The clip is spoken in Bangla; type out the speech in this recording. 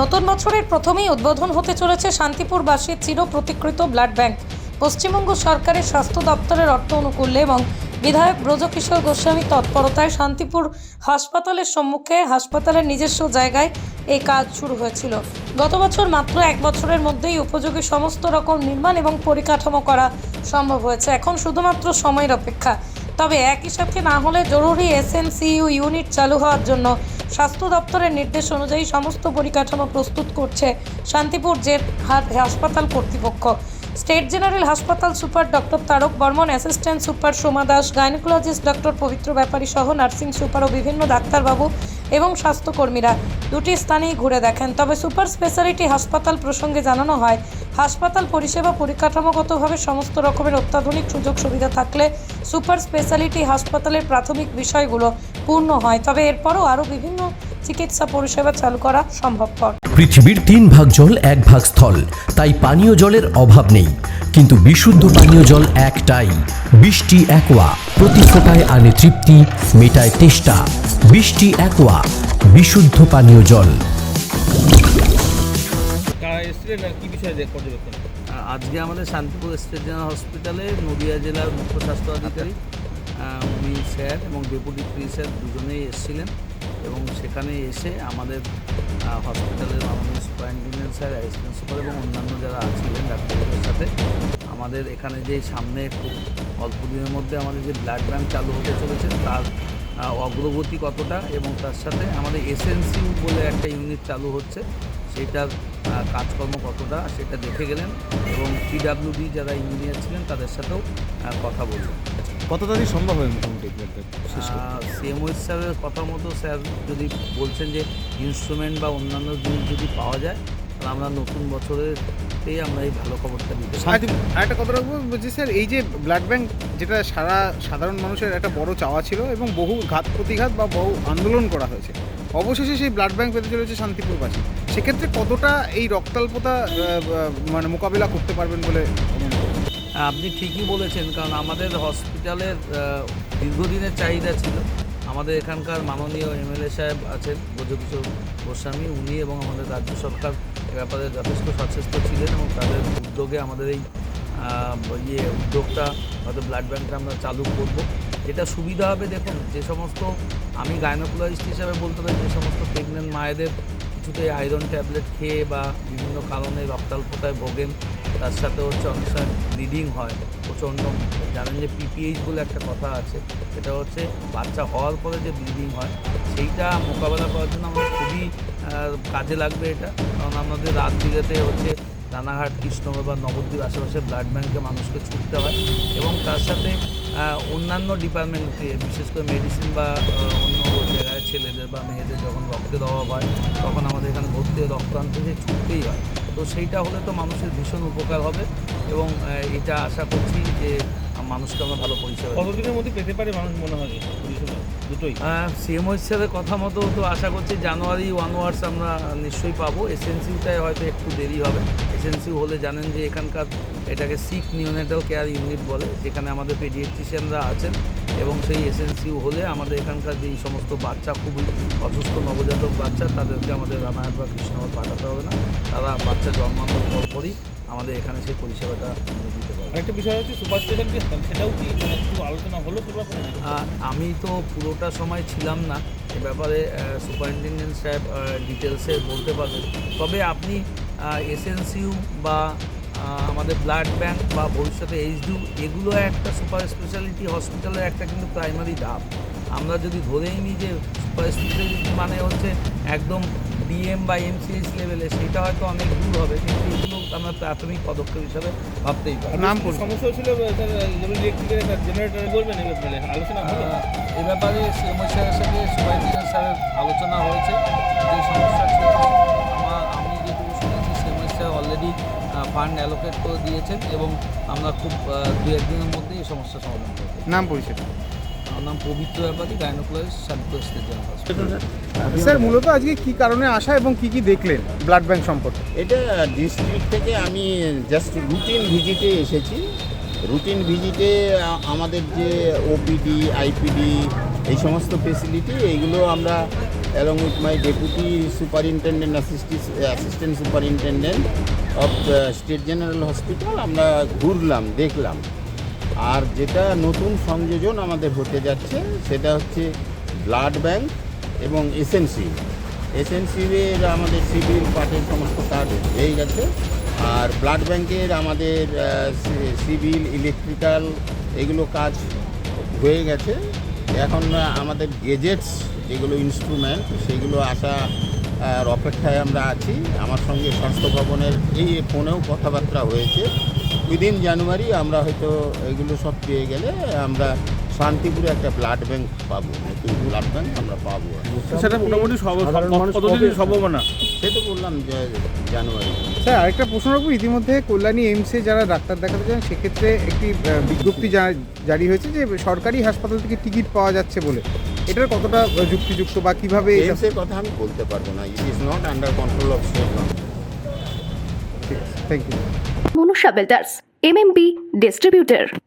নতুন বছরের প্রথমেই উদ্বোধন হতে চলেছে শান্তিপুরবাসীর চির প্রতিকৃত ব্লাড ব্যাংক। পশ্চিমবঙ্গ সরকারের স্বাস্থ্য দপ্তরের অর্থ অনুকূল্যে এবং বিধায়ক ব্রজকিশোর গোস্বামী তৎপরতায় শান্তিপুর হাসপাতালের সম্মুখে হাসপাতালের নিজস্ব জায়গায় এই কাজ শুরু হয়েছিল। গত বছর মাত্র এক বছরের মধ্যেই উপযোগী সমস্ত রকম নির্মাণ এবং পরিকাঠামো করা সম্ভব হয়েছে। এখন শুধুমাত্র সময়ের অপেক্ষা। তবে একই সাথে না হলে জরুরি এসএনসিইউ ইউনিট চালু হওয়ার জন্য স্বাস্থ্য দপ্তরের নির্দেশ অনুযায়ী সমস্ত পরিকাঠামো প্রস্তুত করছে শান্তিপুর জেট হাসপাতাল কর্তৃপক্ষ। স্টেট জেনারেল হাসপাতাল super doctor Tarak Barman, assistant super Soma Das, gynaecologist doctor Pabitra Byapari সহ নার্সিং সুপার ও বিভিন্ন ডাক্তারবাবু এবং স্বাস্থ্যকর্মীরা দুটি স্থানেই ঘুরে দেখেন। তবে সুপার স্পেশালিটি হাসপাতাল প্রসঙ্গে জানানো হয়, হাসপাতাল পরিষেবা পরিকাঠামোগতভাবে সমস্ত রকমের অত্যাধুনিক সুযোগ সুবিধা থাকলে সুপার স্পেশালিটি হাসপাতালের প্রাথমিক বিষয়গুলো পূর্ণ হয়। তবে এরপরও আরও বিভিন্ন চিকিৎসা পরিষেবা চালু করা সম্ভবপর। পৃথিবীর তিন ভাগ জল এক ভাগ স্থল। তাই পানীয় জলের অভাব নেই। কিন্তু বিশুদ্ধ পানীয় জল একটাই। বৃষ্টি একোয়া। প্রতি ফোটায় আনে তৃপ্তি মেটায় তেষ্টা। বৃষ্টি একোয়া। বিশুদ্ধ পানীয় জল। আজকে আমাদের শান্তিপুর স্টেট জেনারেল হসপিটালে নদিয়া জেলার মুখ্য স্বাস্থ্য আধিকারিক উনি স্যার এবং ডেপুটি থ্রি স্যার দুজনেই এসেছিলেন এবং সেখানে এসে আমাদের হসপিটালের মাননীয় সুপারিনটেন্ডেন্ট স্যার অ্যাসিস্ট্যান্ট সুপার এবং অন্যান্য যারা ছিলেন ডাক্তারদের সাথে, আমাদের এখানে যে সামনে অল্প দিনের মধ্যে আমাদের যে ব্লাড ব্যাংক চালু হতে চলেছে, তার অগ্রগতি কতটা এবং তার সাথে আমাদের এসএনসিউ বলে একটা ইউনিট চালু হচ্ছে সেইটার কাজকর্ম কতটা সেটা দেখে গেলেন এবং পিডাব্লিউডি যারা ইঞ্জিনিয়ার ছিলেন তাদের সাথেও কথা বললেন কত তাড়াতাড়ি সম্ভব হয় মোটামুটি? সিএমও স্যারের কথা মতো স্যার যদি বলছেন যে ইনস্ট্রুমেন্ট বা অন্যান্য জিনিস যদি পাওয়া যায় তাহলে আমরা নতুন বছরেতেই আমরা এই ভালো খবরটা দিতে পারি আরেকটা কথা রাখব বলছি স্যার এই যে ব্লাড ব্যাংক যেটা সারা সাধারণ মানুষের একটা বড় চাওয়া ছিল এবং বহু ঘাত প্রতিঘাত বা বহু আন্দোলন করা হয়েছে অবশেষে সেই ব্লাড ব্যাংক পেতে চলেছে শান্তিপুরবাসী সেক্ষেত্রে কতটা এই রক্তাল্পতা মানে মোকাবিলা করতে পারবেন বলে আপনি ঠিকই বলেছেন, কারণ আমাদের হসপিটালের দীর্ঘদিনের চাহিদা ছিল। আমাদের এখানকার মাননীয় এমএলএ সাহেব আছেন, ব্রজকিশোর গোস্বামী, উনি এবং আমাদের রাজ্য সরকার এ ব্যাপারে যথেষ্ট সচেষ্ট ছিলেন এবং তাদের উদ্যোগে আমাদের এই ইয়ে উদ্যোগটা, হয়তো ব্লাড ব্যাঙ্কটা আমরা চালু করব। এটা সুবিধা হবে, দেখুন, যে সমস্ত আমি গাইনোকোলজিস্ট হিসাবে বলতে পারি যে সমস্ত প্রেগনেন্ট মায়েদের কিছুতে আয়রন ট্যাবলেট খেয়ে বা বিভিন্ন কারণে রক্তাল্পতায় ভোগেন, তার সাথে হচ্ছে অনেক সময় ব্লিডিং হয়, প্রচণ্ড। জানেন যে পিপিএইচ বলে একটা কথা আছে, সেটা হচ্ছে বাচ্চা হওয়ার পরে যে ব্লিডিং হয়, সেইটা মোকাবেলা করার জন্য আমাদের খুবই কাজে লাগবে এটা। কারণ আমাদের রাত বিরেতে হচ্ছে রানাঘাট কৃষ্ণনগর বা নবদ্বীপ আশেপাশে ব্লাড ব্যাংকে মানুষকে ছুটতে হয় এবং তার সাথে অন্যান্য ডিপার্টমেন্টকে বিশেষ করে মেডিসিন বা অন্য জায়গায় ছেলেদের বা মেয়েদের যখন রক্তের অভাব হয় তখন আমাদের এখানে ভর্তি হয়ে রক্ত আনতে যে ছুটতেই হয়। তো সেইটা হলে তো মানুষের ভীষণ উপকার হবে এবং এটা আশা করছি যে মানুষকে আমরা ভালো পরিষেবা কতদিনের মধ্যে পেতে পারে মানুষ মনে হয় দুটোই। সিএমও হিসাবে কথা মতো তো আশা করছি জানুয়ারি ওয়ানওয়ার্ডস আমরা নিশ্চয়ই পাবো। এসএনসিউটাই হয়তো একটু দেরি হবে। এসএনসিউ হলে জানেন যে এখানকার এটাকে সিক নিউনেটাল কেয়ার ইউনিট বলে যেখানে আমাদের পেডিয়েট্রিশিয়ানরা আছেন এবং সেই এসএনসিউ হলে আমাদের এখানকার যেই সমস্ত বাচ্চা খুবই অসুস্থ নবজাতক বাচ্চা তাদেরকে আমাদের রানাঘাট বা কৃষ্ণনগর পাঠাতে হবে না। তারা বাচ্চা জন্মানোর পরপরই আমাদের এখানে সেই পরিষেবাটা দিতে পারব। আরেকটা বিষয় হচ্ছে সুপার স্পেশালিটি সেটাও কি মানে একটু আলোচনা হলো আমি তো পুরোটা সময় ছিলাম না এ ব্যাপারে সুপারিনটেন্ডেন্ট সাহেব ডিটেলসে বলতে পারবেন। তবে আপনি এসএনসিউ বা আমাদের ব্লাড ব্যাঙ্ক বা ভবিষ্যতে এইচডিউ এগুলো একটা সুপার স্পেশালিটি হসপিটালের একটা কিন্তু প্রাইমারি ধাপ। আমরা যদি ধরেই নিই যে সুপার স্পেশালিটি মানে হচ্ছে একদম ডিএম বা এমসিএইচ লেভেলে সেটা হয়তো অনেক দূর হবে কিন্তু এগুলো আমরা প্রাথমিক পদক্ষেপ হিসাবে ভাবতেই পারি। নাম সমস্যা ছিল জেনারেটর বলবেন এই আলোচনা এ ব্যাপারে সিএমও স্যারের সাথে সুপারিনটেন্ডেন্ট স্যারের আলোচনা হয়েছে যে সমস্যা ছিল। অলরেডি ফান্ড অ্যালোকেট করে দিয়েছেন এবং আমরা খুব দু একদিনের মধ্যে এই সমস্যার সমাধান করব। নাম আমার নাম Pabitra Byapari gynaecologist Shantipur state general sir মূলত আজকে কি কারণে আসা এবং কি কি দেখলেন ব্লাড ব্যাংক সম্পর্কে? এটা ডিস্ট্রিক্ট থেকে আমি জাস্ট রুটিন ভিজিটে এসেছি। রুটিন ভিজিটে আমাদের যে ওপিডি আইপিডি এই সমস্ত ফেসিলিটি এইগুলো আমরা along with my deputy superintendent, assistant superintendent of state general hospital, আমরা ঘুরলাম, দেখলাম। আর যেটা নতুন সংযোজন আমাদের হতে যাচ্ছে, সেটা হচ্ছে ব্লাড ব্যাংক এবং এসএনসি এসএনসির আমাদের সিভিল পার্টের সমস্ত কাজ হয়ে গেছে। আর ব্লাড ব্যাংকের আমাদের সিভিল, ইলেকট্রিক্যাল এগুলো কাজ হয়ে গেছে। এখন আমাদের গেজেটস যেগুলো ইনস্ট্রুমেন্ট সেগুলো আসা আর অপেক্ষায় আমরা আছি। আমার সঙ্গে স্বাস্থ্য ভবনের এই ফোনেও কথাবার্তা হয়েছে। উইদিন জানুয়ারি আমরা হয়তো এগুলো সব পেয়ে গেলে আমরা শান্তিপুরে একটা ব্লাড ব্যাংক পাবো নতুন ব্লাড ব্যাংক আমরা পাবো। সেটা মোটামুটি কতদিন সম্ভাবনা? সে তো বললাম যে জানুয়ারি। স্যার আরেকটা প্রশ্ন রাখব ইতিমধ্যে কল্যাণী এইমসে যারা ডাক্তার দেখাতে যান সেক্ষেত্রে একটি বিজ্ঞপ্তি জারি হয়েছে যে সরকারি হাসপাতাল থেকে টিকিট পাওয়া যাচ্ছে বলে। এটার কতটা যুক্তিযুক্ত বা কীভাবে এইমসের কথা আমি বলতে পারব না। It is not under control of state thank you Manusha builders MMB distributor